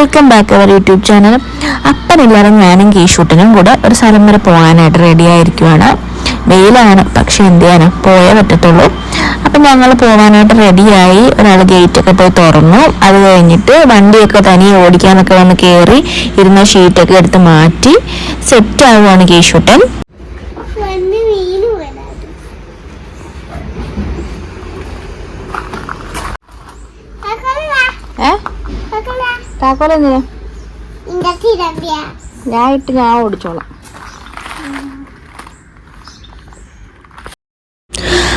Welcome back our YouTube channel അപ്പനില്ലാതെ ഞാനും കീഷൂട്ടനും കൂടെ ഒരു സ്ഥലം വരെ പോകാനായിട്ട് റെഡി ആയിരിക്കുവാണ്. വെയിലാണ് പക്ഷെ എന്ത് ചെയ്യാനാ? പോയേ പറ്റത്തുള്ളൂ. അപ്പം ഞങ്ങൾ പോകാനായിട്ട് റെഡിയായി ഒരാൾ ഗേറ്റൊക്കെ പോയി തുറന്നു. അത് കഴിഞ്ഞിട്ട് വണ്ടിയൊക്കെ തനിയെ ഓടിക്കാനൊക്കെ വന്ന് കയറി ഇരുന്ന ഷീറ്റൊക്കെ എടുത്ത് മാറ്റി സെറ്റ് ആവുകയാണ് കീഷൂട്ടൻ വന്ന് വീണ് വരാതെ ഏ ഇന്റെ തിരമ്പിയ ഞാൻ ഇട്ട് ഞാൻ ഓടിച്ചോളാം.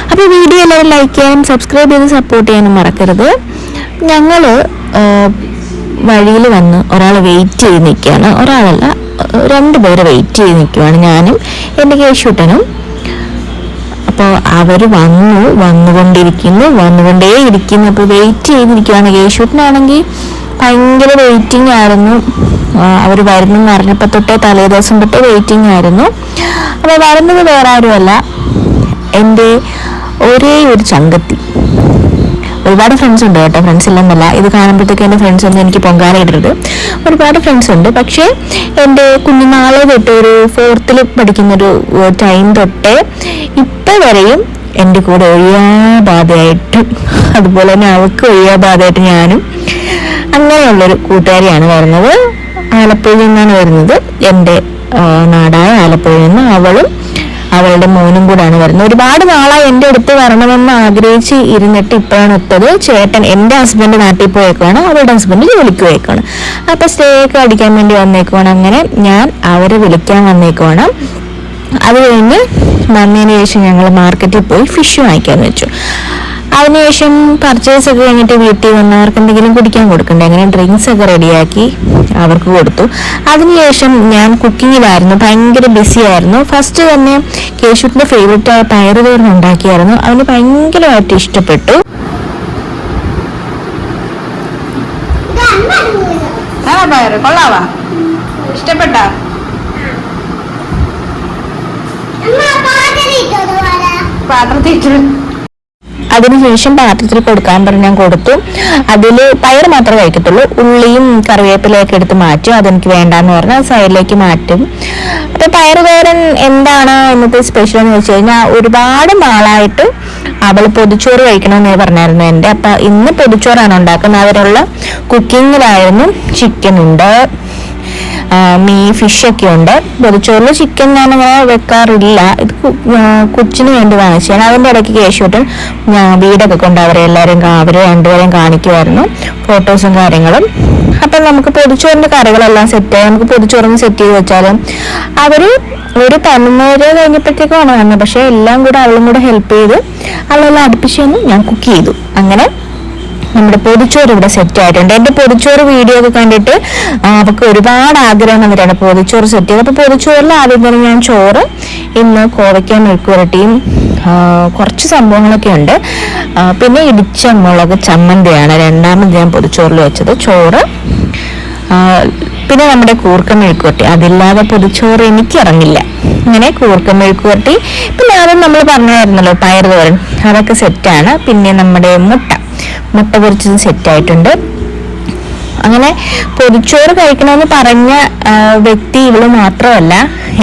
അപ്പോൾ വീഡിയോ എല്ലാവരും ലൈക്ക് ചെയ്യാനും സബ്സ്ക്രൈബ് ചെയ്ത് സപ്പോർട്ട് ചെയ്യാനും മറക്കരുത്. ഞങ്ങൾ വഴിയിൽ വന്ന് ഒരാൾ വെയിറ്റ് ചെയ്ത് നിൽക്കുകയാണ്. ഒരാളല്ല രണ്ട് പേര് വെയിറ്റ് ചെയ്ത് നിൽക്കുകയാണ് ഞാനും എന്റെ കേശുട്ടനും. അപ്പോൾ അവർ വന്നു വന്നുകൊണ്ടിരിക്കുന്നു വന്നുകൊണ്ടേ ഇരിക്കുന്നു അപ്പോൾ വെയിറ്റ് ചെയ്തിരിക്കുകയാണ് കേശൂട്ടനാണെങ്കിൽ ഭയങ്കര വെയിറ്റിംഗ് ആയിരുന്നു. അവർ വരുന്നെന്ന് അറിഞ്ഞപ്പോൾ തൊട്ടേ തലേ ദിവസം തൊട്ടേ വെയിറ്റിംഗ് ആയിരുന്നു. അപ്പോൾ വരുന്നത് വേറെ ആരുമല്ല. എന്റെ ഒരേ ഒരു ചങ്കത്തി. ഒരുപാട് ഫ്രണ്ട്സ് ഉണ്ട് കേട്ടോ. ഫ്രണ്ട്സ് ഇല്ലെന്നല്ല. ഇത് കാണുമ്പോഴത്തേക്ക് എന്റെ ഫ്രണ്ട്സ് ഒന്നും എനിക്ക് പൊങ്കാല ഇടരുത് ഒരുപാട് ഫ്രണ്ട്സ് ഉണ്ട്. പക്ഷേ എന്റെ കുഞ്ഞുനാളെ തൊട്ട് ഒരു ഫോർത്തിൽ പഠിക്കുന്നൊരു ടൈം തൊട്ടേ ഇപ്പം വരെയും എന്റെ കൂടെ ഒഴിയാബാധയായിട്ട് അതുപോലെ തന്നെ അവൾക്ക് ഒഴിയാബാധയായിട്ട് ഞാനും അങ്ങനെയുള്ളൊരു കൂട്ടുകാരിയാണ് വരുന്നത്. ആലപ്പുഴയിൽ നിന്നാണ് വരുന്നത്. എന്റെ നാടായ ആലപ്പുഴയിൽ നിന്ന് അവളും അവളുടെ മോനും കൂടാണ് വരുന്നത്. ഒരുപാട് നാളായി എന്റെ അടുത്ത് വരണമെന്ന് ആഗ്രഹിച്ച് ഇരുന്നിട്ട് ഇപ്പോഴാണ് ഒത്തത് ചേട്ടൻ എന്റെ ഹസ്ബൻഡ് നാട്ടിൽ പോയേക്കുവാണ്. അവളുടെ ഹസ്ബൻഡ് ജോലിക്ക് പോയേക്കുവാണ്. അപ്പൊ സ്റ്റേ ഒക്കെ അടിക്കാൻ വേണ്ടി വന്നേക്കുവാണ്. അങ്ങനെ ഞാൻ അവരെ വിളിക്കാൻ വന്നേക്കുവാണ്. അത് കഴിഞ്ഞ് വന്നതിന് ശേഷം ഞങ്ങൾ മാർക്കറ്റിൽ പോയി ഫിഷ് വാങ്ങിക്കാന്ന് വെച്ചു. അതിനുശേഷം പർച്ചേസ് ഒക്കെ കഴിഞ്ഞിട്ട് വീട്ടിൽ വന്നവർക്ക് എന്തെങ്കിലും കുടിക്കാൻ കൊടുക്കണ്ടേ? അങ്ങനെ ഡ്രിങ്ക്സ് ഒക്കെ റെഡിയാക്കി അവർക്ക് കൊടുത്തു. അതിനുശേഷം ഞാൻ കുക്കിങ്ങിലായിരുന്നു ഭയങ്കര ബിസി ആയിരുന്നു. ഫസ്റ്റ് തന്നെ കേശുട്ടിന്റെ ഫേവറേറ്റ് ആയ പയറുതോരൻ ഉണ്ടാക്കിയായിരുന്നു. അവന് ഭയങ്കരമായിട്ട് ഇഷ്ടപ്പെട്ടു. പയറ്. കൊള്ളാവാ? ഇഷ്ടപ്പെട്ട? പാത്രത്തിൽ അതിനുശേഷം പാത്രത്തിൽ കൊടുക്കാൻ പറഞ്ഞ് ഞാൻ കൊടുത്തു. അതിൽ പയർ മാത്രമേ കഴിക്കത്തുള്ളൂ ഉള്ളിയും കറിവേപ്പിലയൊക്കെ എടുത്ത് മാറ്റും. അതെനിക്ക് വേണ്ടാന്ന് പറഞ്ഞാൽ സൈഡിലേക്ക് മാറ്റും. അപ്പം പയർ വേറെ എന്താണ് ഇന്നത്തെ സ്പെഷ്യൽ എന്ന് വെച്ച് കഴിഞ്ഞാൽ ഒരുപാട് നാളായിട്ട് അവൾ പൊതിച്ചോറ് കഴിക്കണമെന്ന് പറഞ്ഞായിരുന്നു എന്റെ. അപ്പം ഇന്ന് പൊതിച്ചോറാണ് ഉണ്ടാക്കുന്നത്. അതിനുള്ള കുക്കിങ്ങിലായിരുന്നു ചിക്കൻ ഉണ്ട്. ആ, ഫിഷ് ഒക്കെ ഉണ്ട്. പൊതിച്ചോറിൽ ചിക്കൻ ഞാൻ അങ്ങനെ വെക്കാറില്ല. ഇത് കൊച്ചിന് വേണ്ടി വാങ്ങിച്ചാണ് അതിന്റെ ഇടയ്ക്ക് കേശോട്ടൻ വീടൊക്കെ കൊണ്ട് അവരെ എല്ലാവരും അവരെ രണ്ടുപേരെയും കാണിക്കുമായിരുന്നു ഫോട്ടോസും കാര്യങ്ങളും. അപ്പം നമുക്ക് പൊതിച്ചോറിന്റെ കറികളെല്ലാം സെറ്റായി നമുക്ക് പൊതിച്ചോറിന് സെറ്റ് ചെയ്ത് വെച്ചാലും അവർ ഒരു പതിനൊന്നര കഴിഞ്ഞപ്പോഴത്തേക്കാണ് വന്നത്. പക്ഷേ എല്ലാം കൂടെ അവളും കൂടെ ഹെൽപ്പ് ചെയ്ത് അവളെല്ലാം അടുപ്പിച്ച് ഞാൻ കുക്ക് ചെയ്തു. അങ്ങനെ നമ്മുടെ പൊതിച്ചോറ് ഇവിടെ സെറ്റ് ആയിട്ടുണ്ട്. എന്റെ പൊതിച്ചോറ് വീഡിയോ ഒക്കെ കണ്ടിട്ട് അവർക്ക് ഒരുപാട് ആഗ്രഹം വന്നിട്ടാണ് പൊതിച്ചോറ് സെറ്റ് ചെയ്ത് അപ്പൊ പൊതിച്ചോറിൽ ആദ്യം തന്നെ ഞാൻ ചോറ് ഇന്ന് കോവയ്ക്ക മെഴുക്കുരട്ടിയും കുറച്ച് സംഭവങ്ങളൊക്കെ ഉണ്ട്. പിന്നെ ഇടിച്ച മുളക് ചമ്മന്തിയാണ് രണ്ടാമത് ഞാൻ പൊതിച്ചോറിൽ വെച്ചത്. ചോറ് പിന്നെ നമ്മുടെ കൂർക്ക മെഴുക്കുവരട്ടി. അതില്ലാതെ പൊതിച്ചോറ് എനിക്ക് ഇറങ്ങില്ല. ഇങ്ങനെ കൂർക്ക മെഴുക്കുവരട്ടി പിന്നെ ആദ്യം നമ്മൾ പറഞ്ഞായിരുന്നല്ലോ പയർ തോരൻ. അതൊക്കെ സെറ്റാണ് പിന്നെ നമ്മുടെ മുട്ട. മുട്ട പൊരിച്ചത് സെറ്റായിട്ടുണ്ട് അങ്ങനെ പൊതിച്ചോറ് കഴിക്കണമെന്ന് പറഞ്ഞ വ്യക്തി ഇവൾ മാത്രമല്ല.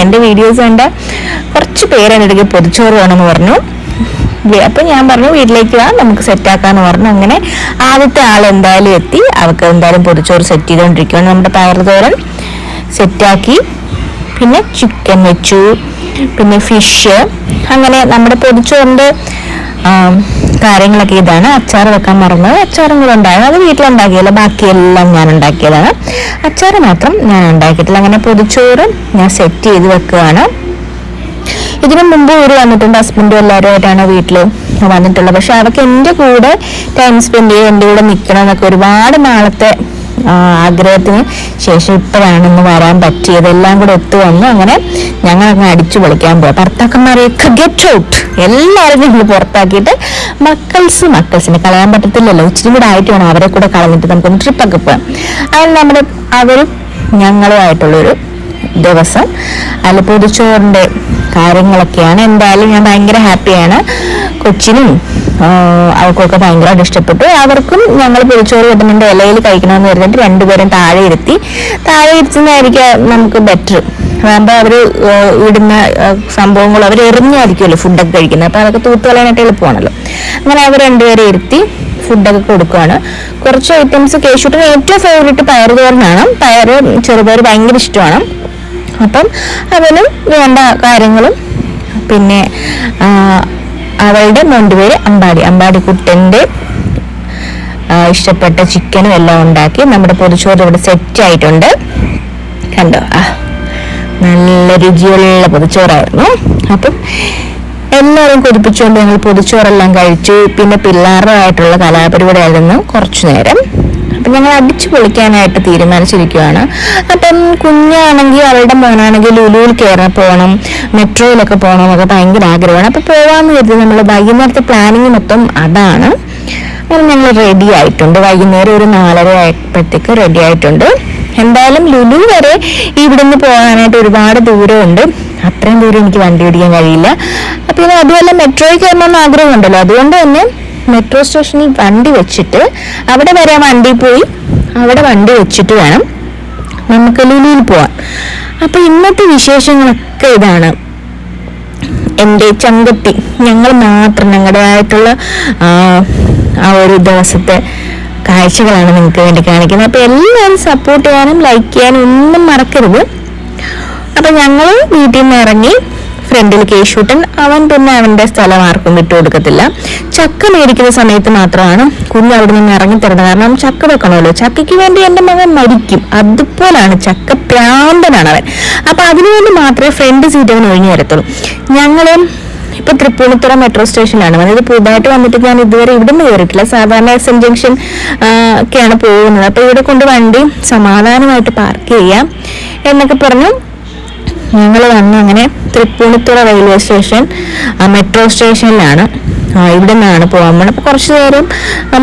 എന്റെ വീഡിയോസ് കണ്ട കുറച്ച് പേരെന്റെ എന്റെ അടുക്കൽ പൊതിച്ചോറ് വേണമെന്ന് പറഞ്ഞു. അപ്പം ഞാൻ പറഞ്ഞു വീട്ടിലേക്ക് വാ നമുക്ക് സെറ്റാക്കാന്ന് പറഞ്ഞു. അങ്ങനെ ആദ്യത്തെ ആൾ എന്തായാലും എത്തി. അവൾക്ക് എന്തായാലും പൊതിച്ചോറ് സെറ്റ് ചെയ്തുകൊണ്ടിരിക്കുകയാണ് നമ്മുടെ പയറുതോരൻ. സെറ്റാക്കി പിന്നെ ചിക്കൻ വെച്ചു. പിന്നെ ഫിഷ് അങ്ങനെ നമ്മുടെ പൊതിച്ചോറിന്റെ കാര്യങ്ങളൊക്കെ ഇതാണ്. അച്ചാർ വെക്കാൻ മറന്നത്. അച്ചാറും കൂടെ ഉണ്ടായത് അത് വീട്ടിലുണ്ടാക്കിയല്ല ബാക്കിയെല്ലാം ഞാൻ ഉണ്ടാക്കിയതാണ്. അച്ചാർ മാത്രം ഞാൻ ഉണ്ടാക്കിയിട്ടില്ല. അങ്ങനെ പൊതിച്ചോറ് ഞാൻ സെറ്റ് ചെയ്ത് വെക്കുകയാണ്. ഇതിനു മുമ്പ് ഇവർ വന്നിട്ടുണ്ട്. ഹസ്ബൻഡും എല്ലാവരുമായിട്ടാണ് വീട്ടിൽ വന്നിട്ടുള്ളത്. പക്ഷെ അവർക്ക് എന്റെ കൂടെ ടൈം സ്പെൻഡ് ചെയ്ത് എന്റെ കൂടെ നിൽക്കണം എന്നൊക്കെ ഒരുപാട് നാളത്തെ ആഗ്രഹത്തിന് ശേഷം ഇപ്പോഴാണ് ഇന്ന് വരാൻ പറ്റിയത്. എല്ലാം കൂടെ ഒത്തു വന്നു അങ്ങനെ ഞങ്ങൾ അങ്ങ് അടിച്ചു പൊളിക്കാൻ പോയി ഭർത്താക്കന്മാരെയൊക്കെ ഗെറ്റ് ഔട്ട് എല്ലാവരും ഞങ്ങൾ പുറത്താക്കിയിട്ട് മക്കൾസ് മക്കൾസിനെ കളയാൻ പറ്റത്തില്ലല്ലോ. ഇച്ചിരി കൂടെ ആയിട്ട് വേണം അവരെ കൂടെ കളഞ്ഞിട്ട് നമുക്കൊന്ന് ട്രിപ്പൊക്കെ പോകാം അതിൽ നമ്മുടെ അവരും ഞങ്ങളുമായിട്ടുള്ളൊരു ദിവസം അതിൽ പൊതിച്ചോറിന്റെ കാര്യങ്ങളൊക്കെയാണ്. എന്തായാലും ഞാൻ ഭയങ്കര ഹാപ്പിയാണ് കൊച്ചിനും അവർക്കൊക്കെ ഭയങ്കരമായിട്ട് ഇഷ്ടപ്പെട്ടു അവർക്കും ഞങ്ങൾ പൊരിച്ചോറ് കിട്ടുന്നുണ്ട് ഇലയിൽ കഴിക്കണമെന്ന് പറഞ്ഞിട്ട് രണ്ടുപേരും താഴെ ഇരുത്തി. താഴെ ഇരുത്തുന്നതായിരിക്കും നമുക്ക് ബെറ്റർ അതാകുമ്പോൾ അവർ ഇടുന്ന സംഭവങ്ങൾ അവർ എറിഞ്ഞായിരിക്കുമല്ലോ ഫുഡൊക്കെ കഴിക്കുന്നത്. അപ്പോൾ അതൊക്കെ തൂത്തുകളയാനായിട്ട് എളുപ്പമാണല്ലോ. അങ്ങനെ അവർ രണ്ടുപേരെ ഇരുത്തി ഫുഡൊക്കെ കൊടുക്കുകയാണ് കുറച്ച് ഐറ്റംസ് കേശുട്ടിന് ഏറ്റവും ഫേവറേറ്റ് പയർ തോരനാണ്. പയർ ചെറുപയർ ഭയങ്കര ഇഷ്ടമാണ്. അപ്പം അവനും വേണ്ട കാര്യങ്ങളും പിന്നെ അവളുടെ മോന്റെ പേര് അമ്പാടി. അമ്പാടി കുട്ടന്റെ ഇഷ്ടപ്പെട്ട ചിക്കനും എല്ലാം ഉണ്ടാക്കി നമ്മുടെ പൊതിച്ചോറ് ഇവിടെ സെറ്റ് ആയിട്ടുണ്ട്. കണ്ടോ? ആ നല്ല രുചിയുള്ള പൊതിച്ചോറായിരുന്നു. അപ്പം എല്ലാവരും കൊതിപ്പിച്ചുകൊണ്ട് ഞങ്ങൾ പൊതിച്ചോറെല്ലാം കഴിച്ചു. പിന്നെ പിള്ളേരുമായിട്ടുള്ള കലാപരിപാടി ആയിരുന്നു കുറച്ചു നേരം. ഞങ്ങൾ അടിച്ചു പൊളിക്കാനായിട്ട് തീരുമാനിച്ചിരിക്കുകയാണ് അപ്പം കുഞ്ഞാണെങ്കിൽ അവളുടെ മോനാണെങ്കിൽ ലുലുവിൽ കയറാൻ പോകണം മെട്രോയിലൊക്കെ പോകണം എന്നൊക്കെ ഭയങ്കര ആഗ്രഹമാണ്. അപ്പം പോകാമെന്ന് കരുതി നമ്മൾ വൈകുന്നേരത്തെ പ്ലാനിങ് മൊത്തം അതാണ്. അങ്ങനെ ഞങ്ങൾ റെഡി ആയിട്ടുണ്ട്. വൈകുന്നേരം ഒരു നാലര ആയപ്പോഴത്തേക്ക് റെഡി ആയിട്ടുണ്ട്. എന്തായാലും ലുലു വരെ ഇവിടുന്ന് പോകാനായിട്ട് ഒരുപാട് ദൂരമുണ്ട്. അത്രയും ദൂരം എനിക്ക് വണ്ടി ഓടിക്കാൻ കഴിയില്ല. അപ്പോൾ അതുപോലെ മെട്രോയിൽ കയറണമെന്ന് ആഗ്രഹമുണ്ടല്ലോ. അതുകൊണ്ട് തന്നെ മെട്രോ സ്റ്റേഷനിൽ വണ്ടി വെച്ചിട്ട് അവിടെ വരെ വണ്ടി പോയി. അവിടെ വണ്ടി വെച്ചിട്ട് വേണം നമുക്ക് ലുലുവിൽ പോവാൻ. അപ്പൊ ഇന്നത്തെ വിശേഷങ്ങളൊക്കെ ഇതാണ്. എന്റെ ചങ്കത്തി ഞങ്ങൾ മാത്രം ഞങ്ങളുടേതായിട്ടുള്ള ആ, ആ ഒരു ദിവസത്തെ കാഴ്ചകളാണ് നിങ്ങൾക്ക് വേണ്ടി കാണിക്കുന്നത്. അപ്പോൾ എല്ലാവരും സപ്പോർട്ട് ചെയ്യാനും ലൈക്ക് ചെയ്യാനും ഒന്നും മറക്കരുത്. അപ്പോൾ ഞങ്ങൾ വീട്ടിൽ നിന്ന് ഇറങ്ങി ഫ്രണ്ടിൽ കേശൂട്ടൻ അവൻ പിന്നെ അവന്റെ സ്ഥലം ആർക്കും വിട്ടു കൊടുക്കത്തില്ല. ചക്ക മേടിക്കുന്ന സമയത്ത് മാത്രമാണ് കുഞ്ഞ് അവിടെ നിന്ന് ഇറങ്ങി തരുന്നത് കാരണം ചക്ക വെക്കണമല്ലോ. ചക്കയ്ക്ക് വേണ്ടി എന്റെ മകൻ മരിക്കും. അതുപോലാണ് ചക്ക പ്രാന്തനാണ് അവൻ. അപ്പൊ അതിനുവേണ്ടി മാത്രമേ ഫ്രണ്ട് സീറ്റ് അവൻ ഒഴിഞ്ഞു തരത്തുള്ളൂ. ഞങ്ങൾ ഇപ്പൊ തൃപ്പൂണിത്തുറ മെട്രോ സ്റ്റേഷനിലാണ് അതായത് പുതുതായിട്ട് വന്നിട്ട് ഞാൻ ഇതുവരെ ഇവിടെ നിന്ന് കയറിയിട്ടില്ല സാധാരണ എസ് എൻ ജംഗ്ഷൻ ഒക്കെയാണ് പോകുന്നത്. അപ്പൊ ഇവിടെ കൊണ്ട് വണ്ടി സമാധാനമായിട്ട് പാർക്ക് ചെയ്യാം എന്നൊക്കെ പറഞ്ഞു ഞങ്ങൾ വന്ന് അങ്ങനെ തൃപ്പൂണിത്തുറ റെയിൽവേ സ്റ്റേഷൻ മെട്രോ സ്റ്റേഷനിലാണ് ഇവിടെ നിന്നാണ് പോകാൻ പോണത്. അപ്പോൾ കുറച്ച് നേരം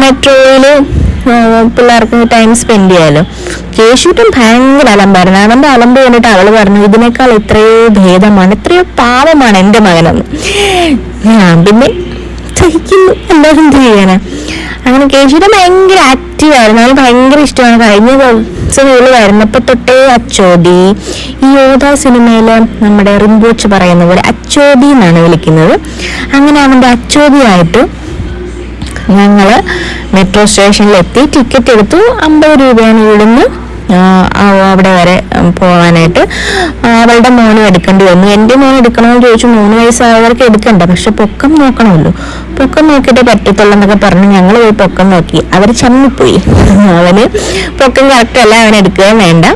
മെട്രോയിൽ പിള്ളേർക്ക് ടൈം സ്പെൻഡ് ചെയ്യാമല്ലോ കേശുട്ടും ഭയങ്കര അലമ്പായിരുന്നു. അവന്റെ അലമ്പ് കണ്ടിട്ട് അവൾ പറഞ്ഞു ഇതിനേക്കാൾ എത്രയോ ഭേദമാണ് എത്രയോ പാവമാണ് എന്റെ മകനെന്ന്. ഞാൻ പിന്നെ എന്താ എല്ലാവരും അങ്ങനെ കേശുവിനെ ഭയങ്കര ആക്റ്റീവ് ആയിരുന്നു. അവന് ഭയങ്കര ഇഷ്ടമാണ്. കഴിഞ്ഞ ദിവസം ഇവൾ വരുന്നപ്പോ തൊട്ടേ അച്ചോടി ഈ യോധ സിനിമയിൽ നമ്മുടെ റിംബോച്ച് പറയുന്ന പോലെ അച്ചോടി എന്നാണ് വിളിക്കുന്നത്. അങ്ങനെ അവന്റെ അച്ചോടിയായിട്ട് ഞങ്ങൾ മെട്രോ സ്റ്റേഷനിൽ എത്തി ടിക്കറ്റ് എടുത്തു. അമ്പത് രൂപയാണ് ഇവിടുന്ന് അവിടെ വരെ പോകാനായിട്ട് അവളുടെ മോനും എടുക്കേണ്ടി വന്നു. എന്റെ മോൻ എടുക്കണമെന്ന് ചോദിച്ചു. മൂന്ന് വയസ്സായവർക്ക് എടുക്കണ്ട. പക്ഷെ പൊക്കം നോക്കണമല്ലോ. പൊക്കം നോക്കിയിട്ടേ പറ്റത്തുള്ളൂ എന്നൊക്കെ പറഞ്ഞ് ഞങ്ങൾ പോയി പൊക്കം നോക്കി. അവർ ചമ്മിപ്പോയി. അവന് പൊക്കം കറക്റ്റ് അല്ല. അവൻ എടുക്കുകയും വേണ്ട.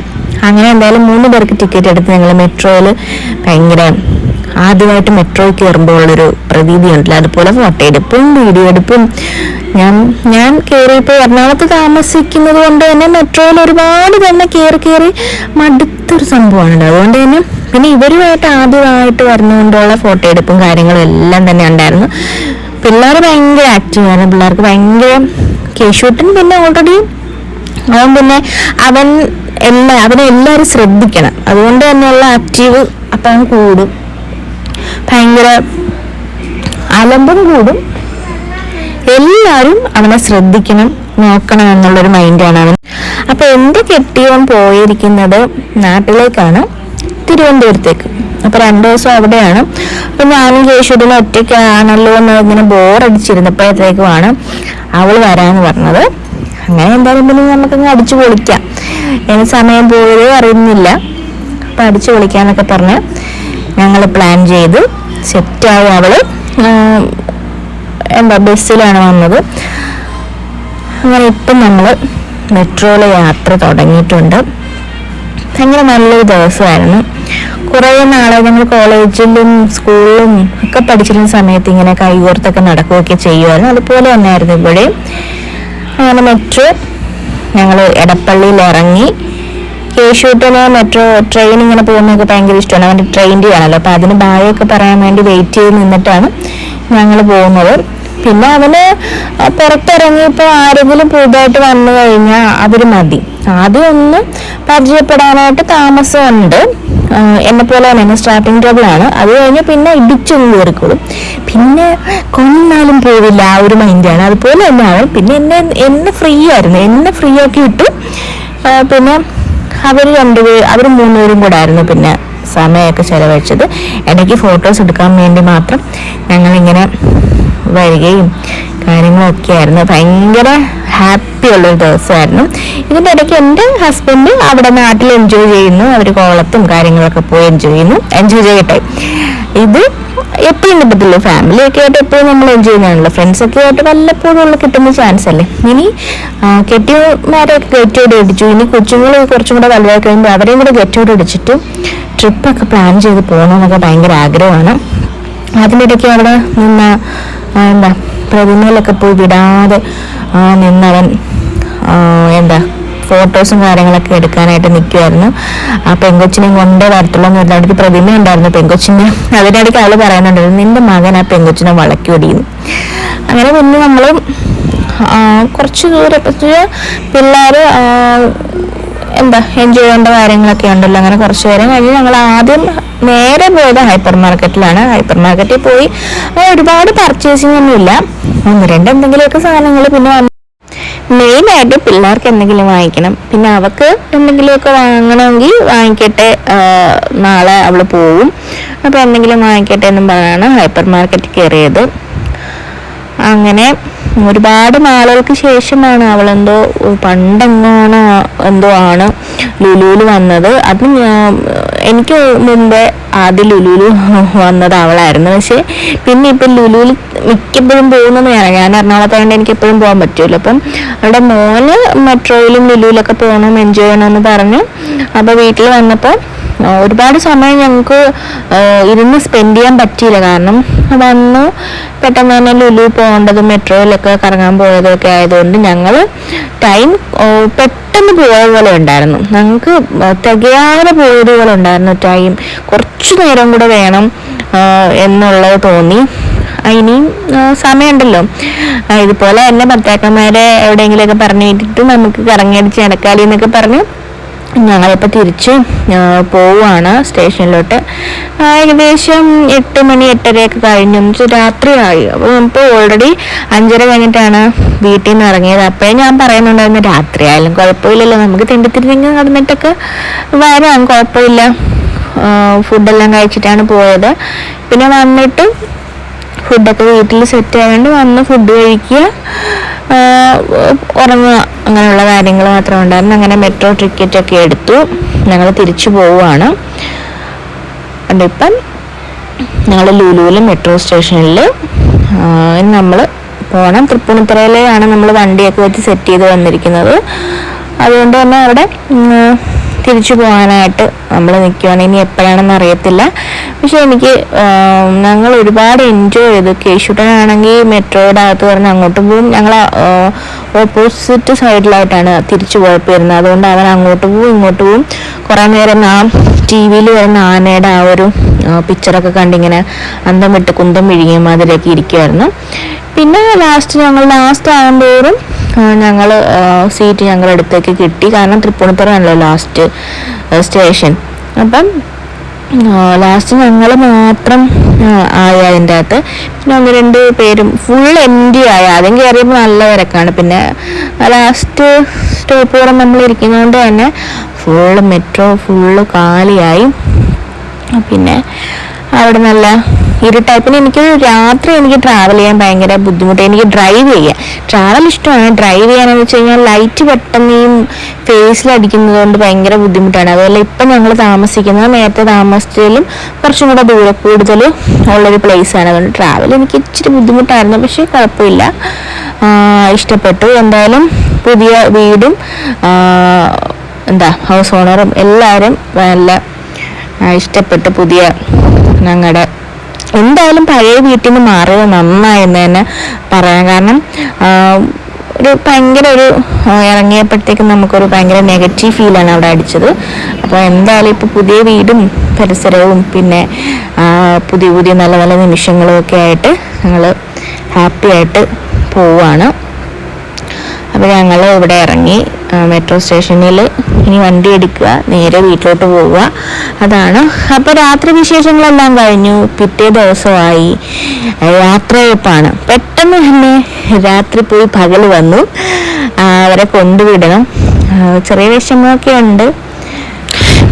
അങ്ങനെ എന്തായാലും മൂന്ന് പേർക്ക് ടിക്കറ്റ് എടുത്ത് ഞങ്ങൾ മെട്രോയിൽ ഭയങ്കര ആദ്യമായിട്ട് മെട്രോയിൽ കയറുമ്പോൾ ഉള്ളൊരു പ്രതീതി ഉണ്ടല്ലോ അതുപോലെ ഫോട്ടോ എടുപ്പും വീഡിയോ എടുപ്പും ഞാൻ ഞാൻ കയറിയപ്പോൾ എറണാകുളത്ത് താമസിക്കുന്നത് കൊണ്ട് തന്നെ മെട്രോയിൽ ഒരുപാട് തന്നെ കയറി കയറി മടുത്തൊരു സംഭവമാണ് അതുകൊണ്ട് തന്നെ പിന്നെ ഇവരുമായിട്ട് ആദ്യമായിട്ട് വരുന്നതുകൊണ്ടുള്ള ഫോട്ടോ എടുപ്പും കാര്യങ്ങളും എല്ലാം തന്നെ ഉണ്ടായിരുന്നു. പിള്ളേർ ഭയങ്കര ആക്റ്റീവായിരുന്നു പിള്ളേർക്ക് ഭയങ്കര കേശൂട്ടൻ പിന്നെ ഓൾറെഡി അവൻ പിന്നെ അവൻ എല്ലാ അവനെ എല്ലാവരും ശ്രദ്ധിക്കണം. അതുകൊണ്ട് തന്നെയുള്ള ആക്റ്റീവ് അപ്പം കൂടും. ഭയങ്കര അലമ്പും കൂടും. എല്ലാവരും അവനെ ശ്രദ്ധിക്കണം നോക്കണം എന്നുള്ളൊരു മൈൻഡാണ് അവൻ. അപ്പൊ എന്റെ കെട്ടിയവൻ പോയിരിക്കുന്നത് നാട്ടിലേക്കാണ്? തിരുവനന്തപുരത്തേക്ക്. അപ്പൊ രണ്ടു ദിവസം അവിടെയാണ്. അപ്പൊ ഞാനും കേശുവിനും ഒറ്റയ്ക്കാണല്ലോ എന്ന് ഇങ്ങനെ ബോറടിച്ചിരുന്നപ്പോഴത്തേക്കുമാണ് അവൾ വരാന്ന് പറഞ്ഞത്. അങ്ങനെ എന്തായാലും പിന്നെ നമുക്കങ്ങ് അടിച്ചു പൊളിക്കാം. ഇനി സമയം പോയതേ അറിയുന്നില്ല. അപ്പൊ അടിച്ചു പൊളിക്കാന്നൊക്കെ പറഞ്ഞ് ഞങ്ങൾ പ്ലാൻ ചെയ്ത് സെറ്റായി അവൾ. എന്താ ബസ്സിലാണ് വന്നത്. അങ്ങനെ ഇപ്പം നമ്മൾ മെട്രോയിലെ യാത്ര തുടങ്ങിയിട്ടുണ്ട്. ഭയങ്കര നല്ലൊരു ദിവസമായിരുന്നു. കുറേ നാളെ നമ്മൾ കോളേജിലും സ്കൂളിലും ഒക്കെ പഠിച്ചിരുന്ന സമയത്ത് ഇങ്ങനെ കൈകോർത്തൊക്കെ നടക്കുകയൊക്കെ ചെയ്യുമായിരുന്നു. അതുപോലെ തന്നെയായിരുന്നു ഇവിടെയും. അങ്ങനെ മെട്രോ ഞങ്ങൾ എടപ്പള്ളിയിൽ ഇറങ്ങി. കേശൂട്ടിന് മെട്രോ ട്രെയിൻ ഇങ്ങനെ പോകുന്നതൊക്കെ ഭയങ്കര ഇഷ്ടമാണ്. അവന്റെ ട്രെയിന്റെ ആണല്ലോ അപ്പോൾ അതിന് ബായൊക്കെ പറയാൻ വേണ്ടി വെയിറ്റ് ചെയ്ത് നിന്നിട്ടാണ് ഞങ്ങൾ പോകുന്നത്. പിന്നെ അവന് പുറത്തിറങ്ങിയപ്പോൾ ആരെങ്കിലും പുതുതായിട്ട് വന്നു കഴിഞ്ഞാൽ അവർ മതി. ആദ്യം ഒന്ന് പരിചയപ്പെടാനായിട്ട് താമസമുണ്ട്. എന്നെ പോലെ തന്നെ സ്റ്റാർട്ടിങ് ആണ്. അത് കഴിഞ്ഞ് പിന്നെ ഇടിച്ചൊന്നും കയറിക്കോളും പിന്നെ കൊന്നാലും പോവില്ല ആ ഒരു മൈൻഡാണ് അതുപോലെ തന്നെ ആവും പിന്നെ എന്നെ എന്നെ ഫ്രീ ആയിരുന്നു. എന്നെ ഫ്രീ ആക്കി വിട്ടു. പിന്നെ അവർ രണ്ടുപേരും അവർ മൂന്നുപേരും കൂടെ ആയിരുന്നു പിന്നെ സമയമൊക്കെ ചെലവഴിച്ചത്. ഇടയ്ക്ക് ഫോട്ടോസ് എടുക്കാൻ വേണ്ടി മാത്രം ഞങ്ങളിങ്ങനെ വരികയും കാര്യങ്ങളൊക്കെ ആയിരുന്നു ഭയങ്കര ഹാപ്പി ഉള്ളൊരു ദിവസമായിരുന്നു. ഇതിന്റെ ഇടയ്ക്ക് എന്റെ ഹസ്ബൻഡ് അവിടെ നാട്ടിൽ എൻജോയ് ചെയ്യുന്നു. അവർ കോളത്തും കാര്യങ്ങളൊക്കെ പോയി എൻജോയ് ചെയ്യുന്നു. എൻജോയ് ചെയ്യട്ടെ. ഇത് എപ്പോഴും കിട്ടത്തില്ല ഫാമിലി ഒക്കെ ആയിട്ട് എപ്പോഴും നമ്മൾ എൻജോയ് ചെയ്യുന്നതാണല്ലോ. ഫ്രണ്ട്സ് ഒക്കെ ആയിട്ട് വല്ലപ്പോഴും ഉള്ള കിട്ടുന്ന ചാൻസ് അല്ലേ? ഇനി കെട്ടിയമാരെയൊക്കെ ഗെറ്റോട് അടിച്ചു. ഇനി കൊച്ചുങ്ങളെ കുറച്ചും കൂടെ വലുതായി കഴിയുമ്പോൾ അവരെയും കൂടെ ഗെറ്റോട് അടിച്ചിട്ട് ട്രിപ്പൊക്കെ പ്ലാൻ ചെയ്ത് പോകണമെന്നൊക്കെ ഭയങ്കര ആഗ്രഹമാണ്. അതിനിടയ്ക്ക് അവിടെ നിന്ന് എന്താ പ്രതിമയിലൊക്കെ പോയി വിടാതെ ആ, നിന്നവൻ എന്താ ഫോട്ടോസും കാര്യങ്ങളൊക്കെ എടുക്കാനായിട്ട് നിൽക്കുമായിരുന്നു ആ പെങ്കൊച്ചിനെയും കൊണ്ടേ വരത്തുള്ളൂ എന്ന് അവിടേക്ക് പ്രതിമ ഉണ്ടായിരുന്നു പെങ്കൊച്ചിന്റെ അതിനിടയ്ക്ക് അവൾ പറയുന്നുണ്ടായിരുന്നു നിന്റെ മകൻ ആ പെങ്കൊച്ചിനെ വളക്കി ഒടിയുന്നു അങ്ങനെ പിന്നെ നമ്മൾ കുറച്ച് ദൂരെ പിള്ളേർ എന്താ എൻജോയ് ചെയ്യേണ്ട കാര്യങ്ങളൊക്കെ ഉണ്ടല്ലോ അങ്ങനെ കുറച്ച് നേരം കഴിഞ്ഞ് ഞങ്ങൾ ആദ്യം നേരെ പോയത് ഹൈപ്പർ മാർക്കറ്റിലാണ്. ഹൈപ്പർ മാർക്കറ്റിൽ പോയി. ഒരുപാട് പർച്ചേസിംഗ് ഒന്നുമില്ല ഒന്ന് രണ്ട് എന്തെങ്കിലുമൊക്കെ സാധനങ്ങൾ പിന്നെ മെയിനായിട്ട് പിള്ളേർക്ക് എന്തെങ്കിലും വാങ്ങിക്കണം. പിന്നെ അവക്ക് എന്തെങ്കിലുമൊക്കെ വാങ്ങണമെങ്കിൽ വാങ്ങിക്കട്ടെ നാളെ അവൾ പോവും. അപ്പോൾ എന്തെങ്കിലും വാങ്ങിക്കട്ടെ എന്നും പറഞ്ഞാണ് ഹൈപ്പർ മാർക്കറ്റിൽ കയറിയത്. അങ്ങനെ ഒരുപാട് നാളുകൾക്ക് ശേഷമാണ് അവളെന്തോ പണ്ടെങ്ങാണ് എന്തോ ആണ് ലുലുവിൽ വന്നത്. അത് എനിക്ക് മുമ്പേ ആദ്യം ലുലുവിൽ വന്നത് അവളായിരുന്നു. പക്ഷെ പിന്നെ ഇപ്പം ലുലുവിൽ മിക്കപ്പോഴും പോകുന്നത് ഞാൻ ഞാൻ എറണാകുളത്തായതുകൊണ്ട് എനിക്ക് എപ്പോഴും പോകാൻ പറ്റുമല്ലോ അപ്പം അവിടെ മോന് മെട്രോയിലും ലുലുവിലൊക്കെ പോകണം എൻജോയ് ചെയ്യണമെന്ന് പറഞ്ഞു അപ്പോൾ വീട്ടിൽ വന്നപ്പോൾ ഒരുപാട് സമയം ഞങ്ങൾക്ക് ഇരുന്ന് സ്പെൻഡ് ചെയ്യാൻ പറ്റിയില്ല. കാരണം വന്നു പെട്ടെന്ന് തന്നെ ലുലു പോകേണ്ടതും മെട്രോയിലൊക്കെ കറങ്ങാൻ പോയതൊക്കെ ആയതുകൊണ്ട് ഞങ്ങൾ ടൈം പെട്ടെന്ന് പോയ പോലെ ഉണ്ടായിരുന്നു. ഞങ്ങൾക്ക് തികയാതെ പോയത് പോലെ ഉണ്ടായിരുന്നു ടൈം കുറച്ച് നേരം കൂടെ വേണം എന്നുള്ളത് തോന്നി. ഇനിയും സമയമുണ്ടല്ലോ. ഇതുപോലെ തന്നെ ഭർത്താക്കന്മാരെ എവിടെയെങ്കിലുമൊക്കെ പറഞ്ഞു വിട്ടിട്ട് നമുക്ക് കറങ്ങിയടിച്ച് നടക്കാലി എന്നൊക്കെ പറഞ്ഞ് ഞങ്ങളിപ്പോൾ തിരിച്ച് പോവുകയാണ് സ്റ്റേഷനിലോട്ട്. ഏകദേശം എട്ട് മണി എട്ടരയൊക്കെ കഴിഞ്ഞു. രാത്രിയായി. അപ്പോൾ ഇപ്പോൾ ഓൾറെഡി അഞ്ചര കഴിഞ്ഞിട്ടാണ് വീട്ടിൽ നിന്ന് ഇറങ്ങിയത്. അപ്പോഴേ ഞാൻ പറയുന്നുണ്ടായിരുന്നു രാത്രി ആയാലും കുഴപ്പമില്ലല്ലോ. നമുക്ക് തെണ്ടിത്തിരിഞ്ഞ് നടന്നിട്ടൊക്കെ വരാം. കുഴപ്പമില്ല. ഫുഡെല്ലാം കഴിച്ചിട്ടാണ് പോയത്. പിന്നെ വന്നിട്ട് ഫുഡൊക്കെ വീട്ടിൽ സെറ്റ് ആയതുകൊണ്ട് വന്ന് ഫുഡ് കഴിക്കുക. ഉറങ്ങുക. അങ്ങനെയുള്ള കാര്യങ്ങൾ മാത്രമേ ഉണ്ടായിരുന്നു അങ്ങനെ മെട്രോ ടിക്കറ്റ് ഒക്കെ എടുത്തു. ഞങ്ങൾ തിരിച്ചു പോവുകയാണ്. അതുകൊണ്ട് ഇപ്പം ഞങ്ങൾ ലുലുവിൽ മെട്രോ സ്റ്റേഷനിൽ നമ്മൾ പോകണം തൃപ്പൂണിത്തറയിലെയാണ് നമ്മൾ വണ്ടിയൊക്കെ വെച്ച് സെറ്റ് ചെയ്ത് വന്നിരിക്കുന്നത്. അതുകൊണ്ട് തന്നെ അവിടെ തിരിച്ചു പോകാനായിട്ട് നമ്മൾ നിൽക്കുകയാണ് ഇനി എപ്പോഴാണെന്ന് അറിയത്തില്ല. പക്ഷെ എനിക്ക് ഞങ്ങൾ ഒരുപാട് എൻജോയ് ചെയ്തു. കേശുട്ടനാണെങ്കിൽ മെട്രോയുടെ അകത്ത് പറഞ്ഞ് അങ്ങോട്ട് പോകും. ഞങ്ങൾ ഓപ്പോസിറ്റ് സൈഡിലായിട്ടാണ് തിരിച്ചു കുഴപ്പമായിരുന്നത് അതുകൊണ്ട് അവൻ അങ്ങോട്ട് പോവും ഇങ്ങോട്ട് പോവും. കുറേ നേരം ആ ടി വിയിൽ വരുന്ന ആനയുടെ ആ ഒരു പിക്ചറൊക്കെ കണ്ടിങ്ങനെ അന്തം വിട്ട് കുന്തം വിഴുങ്ങിയ മാതിരിയൊക്കെ ഇരിക്കുമായിരുന്നു പിന്നെ ലാസ്റ്റ് ഞങ്ങൾ ലാസ്റ്റ് ആകുമ്പോഴും ഞങ്ങൾ സീറ്റ് ഞങ്ങളുടെ അടുത്തേക്ക് കിട്ടി. കാരണം തൃപ്പൂണിത്തുറയാണല്ലോ ലാസ്റ്റ് സ്റ്റേഷൻ അപ്പം ലാസ്റ്റ് ഞങ്ങൾ മാത്രം ആയ അതിന്റെ അകത്ത്. പിന്നെ ഒന്ന് രണ്ട് പേരും ഫുൾ എൻഡി ആയ. ആദ്യം കയറിയപ്പോൾ നല്ല തിരക്കാണ്. പിന്നെ ലാസ്റ്റ് സ്റ്റോപ്പ് വരെ നമ്മൾ ഇരിക്കുന്നതുകൊണ്ട് തന്നെ ഫുള്ള് മെട്രോ ഫുള്ള് കാലിയായി. പിന്നെ അവിടെ നല്ല ഇരുട്ടായി ടൈപ്പിന് എനിക്ക് രാത്രി എനിക്ക് ട്രാവൽ ചെയ്യാൻ ഭയങ്കര ബുദ്ധിമുട്ട്. എനിക്ക് ഡ്രൈവ് ചെയ്യാം ട്രാവൽ ഇഷ്ടമാണ്. ഡ്രൈവ് ചെയ്യാനെന്ന് വെച്ച് കഴിഞ്ഞാൽ ലൈറ്റ് പെട്ടെന്ന് ഈ ഫേസിൽ അടിക്കുന്നത് കൊണ്ട് ഭയങ്കര ബുദ്ധിമുട്ടാണ്. അതുപോലെ ഇപ്പം ഞങ്ങൾ താമസിക്കുന്നത് നേരത്തെ താമസിച്ചതിലും കുറച്ചും കൂടെ ദൂരെ കൂടുതൽ ഉള്ളൊരു പ്ലേസാണ് അതുകൊണ്ട് ട്രാവൽ എനിക്ക് ഇച്ചിരി ബുദ്ധിമുട്ടായിരുന്നു. പക്ഷേ കുഴപ്പമില്ല. ഇഷ്ടപ്പെട്ടു. എന്തായാലും പുതിയ വീടും എന്താ ഹൗസ് ഓണറും എല്ലാവരും നല്ല ഇഷ്ടപ്പെട്ട് പുതിയ ഞങ്ങളുടെ എന്തായാലും പഴയ വീട്ടിൽ നിന്ന് മാറിയത് നന്നായെന്ന് തന്നെ പറയാം. കാരണം ഒരു ഭയങ്കര ഒരു ഇറങ്ങിയപ്പോഴത്തേക്കും നമുക്കൊരു ഭയങ്കര നെഗറ്റീവ് ഫീലാണ് അവിടെ അടിച്ചത്. അപ്പോൾ എന്തായാലും ഇപ്പോൾ പുതിയ വീടും പരിസരവും പിന്നെ പുതിയ പുതിയ നല്ല നല്ല നിമിഷങ്ങളും ഒക്കെ ആയിട്ട് ഞങ്ങൾ ഹാപ്പി ആയിട്ട് പോവുകയാണ് അപ്പോൾ ഞങ്ങൾ ഇവിടെ ഇറങ്ങി മെട്രോ സ്റ്റേഷനിൽ ഇനി വണ്ടി എടുക്കുക നേരെ വീട്ടിലോട്ട് പോവുക. അതാണ്. അപ്പോൾ രാത്രി വിശേഷങ്ങളെല്ലാം കഴിഞ്ഞു. പിറ്റേ ദിവസമായി. യാത്രയപ്പാണ് പെട്ടെന്ന് തന്നെ രാത്രി പോയി പകൽ വന്നു. അവരെ കൊണ്ടുവിടണം. ചെറിയ വിഷമമൊക്കെ ഉണ്ട്.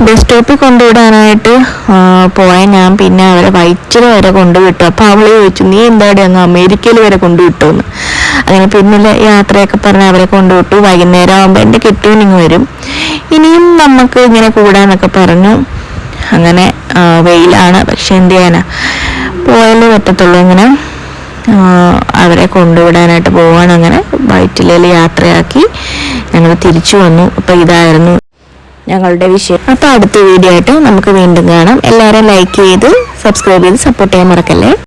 ബസ് സ്റ്റോപ്പിൽ കൊണ്ടുവിടാനായിട്ട് പോയാൽ പോയ ഞാൻ പിന്നെ അവരെ വൈറ്റിൽ വരെ കൊണ്ടുവിട്ടു. അപ്പോൾ അവൾ ചോദിച്ചു നീ എന്താടി അങ്ങ് അമേരിക്കയിൽ വരെ കൊണ്ടുവിട്ടു എന്ന് അങ്ങനെ പിന്നെ യാത്രയൊക്കെ പറഞ്ഞ് അവരെ കൊണ്ടുവിട്ടു. വൈകുന്നേരം ആകുമ്പോൾ എന്റെ കെട്ടുവിനിങ് വരും. ഇനിയും നമുക്ക് ഇങ്ങനെ കൂടാന്നൊക്കെ പറഞ്ഞു. അങ്ങനെ വെയിലാണ്. പക്ഷെ എന്ത് ചെയ്യാനാ? പോയാലേ പറ്റത്തുള്ളൂ ഇങ്ങനെ. അവരെ കൊണ്ടുവിടാനായിട്ട് പോവാണ്. അങ്ങനെ വൈറ്റിലയിൽ യാത്രയാക്കി ഞങ്ങൾ തിരിച്ചു വന്നു. അപ്പോൾ ഇതായിരുന്നു ഞങ്ങളുടെ വിഷയം. അപ്പോൾ അടുത്ത വീഡിയോ ആയിട്ട് നമുക്ക് വീണ്ടും കാണാം. എല്ലാവരും ലൈക്ക് ചെയ്ത് സബ്സ്ക്രൈബ് ചെയ്ത് സപ്പോർട്ട് ചെയ്യാൻ മറക്കല്ലേ?